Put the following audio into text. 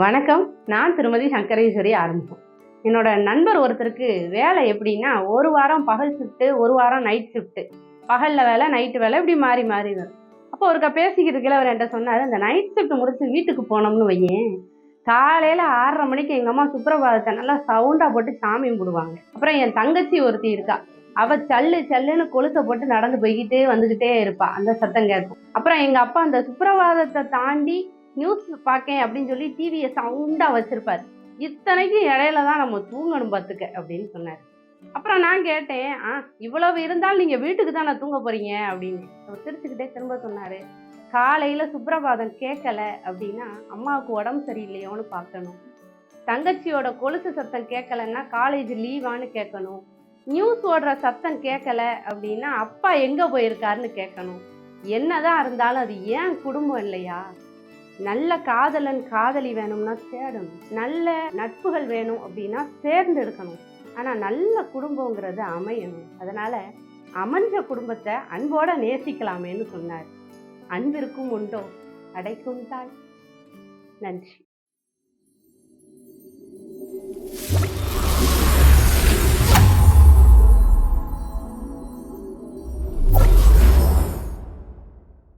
வணக்கம். நான் திருமதி சங்கரேஸ்வரி ஆரம்பம் என்னோட நண்பர் ஒருத்தருக்கு வேலை எப்படின்னா ஒரு வாரம் பகல் ஷிஃப்ட்டு ஒரு வாரம் நைட் ஷிஃப்ட்டு பகலில் வேலை நைட்டு வேலை இப்படி மாறி மாறி வரும். அப்போ ஒருக்கா பேசிக்கிறதுக்குள்ள அவர் என்கிட்ட சொன்னார் அந்த நைட் ஷிஃப்ட் முடிச்சு வீட்டுக்கு போனோம்னு வையேன். காலையில் ஆறரை மணிக்கு எங்கள் அம்மா சுப்பிரபாதத்தை நல்லா சவுண்டாக போட்டு சாமி கும்பிடுவாங்க. அப்புறம் என் தங்கச்சி ஒருத்தி இருக்கா. அவள் சல்லு சல்லுன்னு கொலுசை போட்டு நடந்து போய்கிட்டே வந்துக்கிட்டே இருப்பாள் அந்த சத்தம் கேட்கும். அப்புறம் எங்கள் அப்பா அந்த சுப்பிரபாதத்தை தாண்டி நியூஸ் பார்க்கேன் அப்படின்னு சொல்லி டிவியை சவுண்டாக வச்சிருப்பார். இத்தனைக்கும் இடையில தான் நம்ம தூங்கணும் பார்த்துக்க அப்படின்னு சொன்னார். அப்புறம் நான் கேட்டேன் ஆ இவ்வளவு இருந்தாலும் நீங்கள் வீட்டுக்கு தானே தூங்க போறீங்க? அப்படின்னு. அவர் சிரிச்சுக்கிட்டே திரும்ப சொன்னார் காலையில் சுப்பிரபாதம் கேட்கல அப்படின்னா அம்மாவுக்கு உடம்பு சரியில்லையோன்னு பார்க்கணும். தங்கச்சியோட கொலுசு சத்தம் கேட்கலன்னா காலேஜ் லீவான்னு கேட்கணும் நியூஸ் ஓடுற சத்தம் கேட்கல அப்படின்னா அப்பா எங்கே போயிருக்காருன்னு கேட்கணும் என்னதான் இருந்தாலும் அது ஏன் குடும்பம் இல்லையா? நல்ல காதலன் காதலி வேணும்னா தேடணும். நல்ல நட்புகள் வேணும் அப்படின்னா தேர்ந்தெடுக்கணும். ஆனால் நல்ல குடும்பங்கிறது அமையணும். அதனால் அமைஞ்ச குடும்பத்தை அன்போட நேசிக்கலாமேன்னு சொன்னார். அன்பிற்கும் உண்டோ? அடைக்கும் தாய். நன்றி.